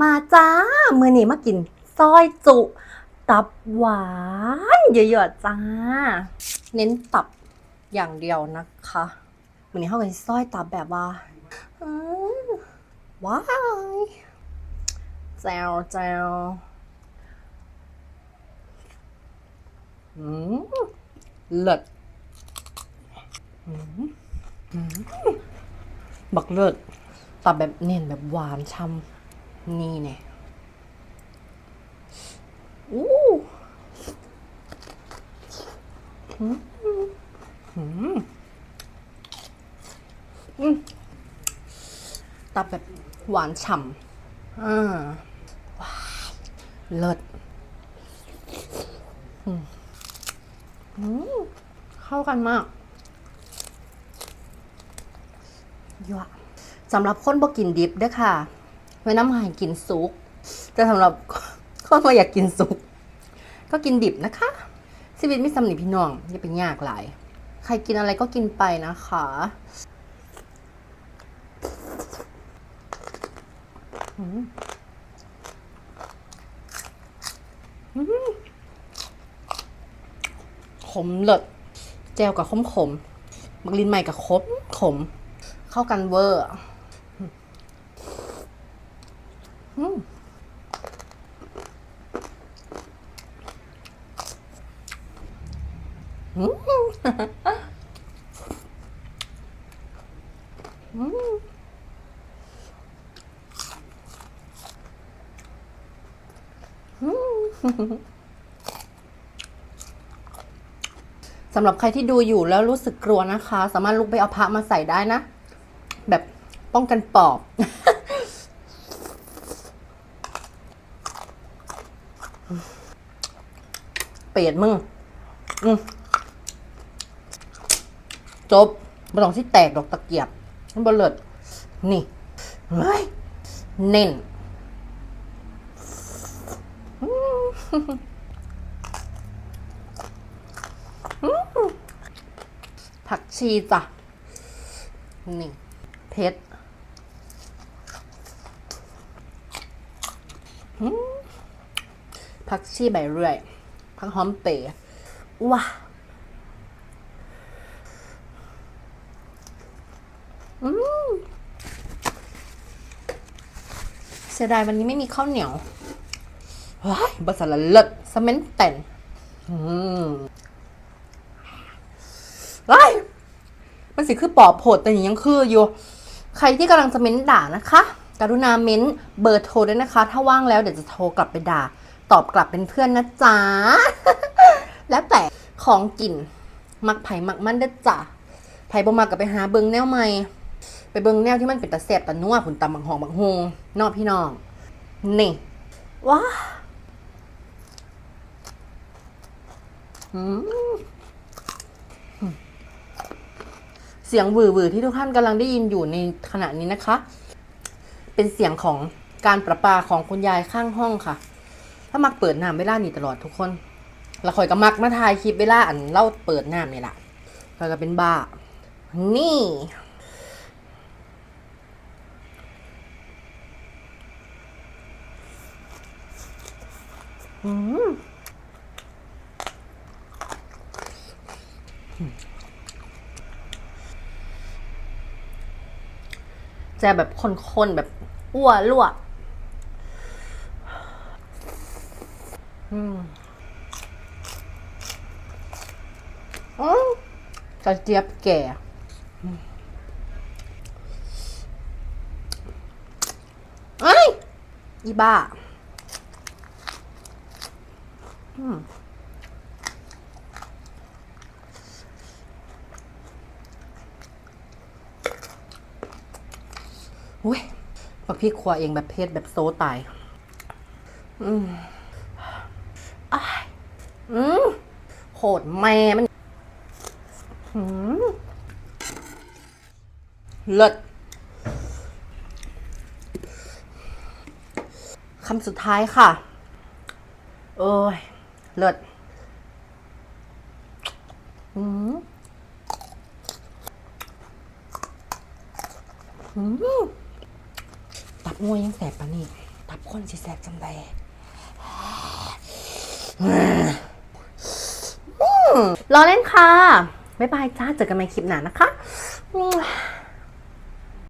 มาจ้า มือนี้มากินซอยจุ ตับหวานเยอะๆจ้า เน้นตับอย่างเดียวนะคะมือนี้เข้ากันซอยตับแบบว่าว้ายแจวแจวอืมเลิศอืมอืมบักเลิศตับแบบเน้นแบบหวานช่ำ นี่เนี่ยอู้อืมอืมอืมตับแบบหวานฉ่ำอ่าว้ายเลิศอืมอืมเข้ากันมากยั่วสำหรับคนบ่กินดิบเด้อค่ะ ไว้น้ำหายกินซุกแต่สำหรับคนบ่อยากกินซุก ก็กินดิบนะคะชีวิตไม่สำนิพี่น้องอย่าเป็นยากหลาย ใครกินอะไรก็กินไปนะคะอืมอืมขมเลิศแจวกับขมขมๆมักลินใหม่กับขมขม เข้ากันเวอร์อะอืมอืมอืมอืม สำหรับใครที่ดูอยู่แล้วรู้สึกกลัวนะคะ สามารถลุกไปเอาพระมาใส่ได้นะ แบบป้องกันปอบ เปรตมึงอืมจบไม่ต้องที่แตกดอกตะเกียบมันบเลิดนี่เฮ้ยเน้นอืมอืมผักชีจ้ะนี่เพชรอืมผักชีใบเรื่อย ผักหอมเป๋ว้าอืมเสียดายวันนี้ไม่มีข้าวเหนียวว้ายบะสละเลิศสเมนเต็นอืมว้ายมันสิคือปอบโผดแต่ยังคืออยู่ ใครที่กำลังจะเม้นด่านะคะ กรุณาเม้นเบอร์โทรด้วยนะคะ ถ้าว่างแล้วเดี๋ยวจะโทรกลับไปด่า ตอบกลับเป็นเพื่อนนะจ๊ะ แล้วแต่ของกิน มักไผ่มักมันเด้อจ้ะไผ่บ่มักกับไปหาเบิงแนวใหม่ ไปเบิงแนวที่มันเป็นตะแสบตะนัวผุนตำบังหองบังฮงนอกพี่น้อง นี่ว้าเสียงหวือหวือที่ทุกท่านกำลังได้ยินอยู่ในขณะนี้นะคะ เป็นเสียงของการประปาของคุณยายข้างห้องค่ะ ถ้ามักเปิดน้ำเวลานี่ตลอดทุกคนแล้วคอยก็มักมาถ่ายคลิปเวลาอันเล่าเปิดน้ำนี่แหละคอยก็เป็นบ้า นี่อืมจะแบบคนๆแบบอ้วรั่ว อืมอืมกระเจี๊ยบแก่ไอ้อีบ้า อืมอุ้ยบักพี่ครัวเองแบบเพศแบบโซตาย อืม อืมโหดแม่มันอืมเลิศคำสุดท้ายค่ะโอ้ย เลิศอืมอืมตับงวยยังแสบปะนี่ ตับคนสิแสบจำใด รอเล่นค่ะ บ๊ายบายจ้า เจอกันใหม่คลิปหน้านะคะ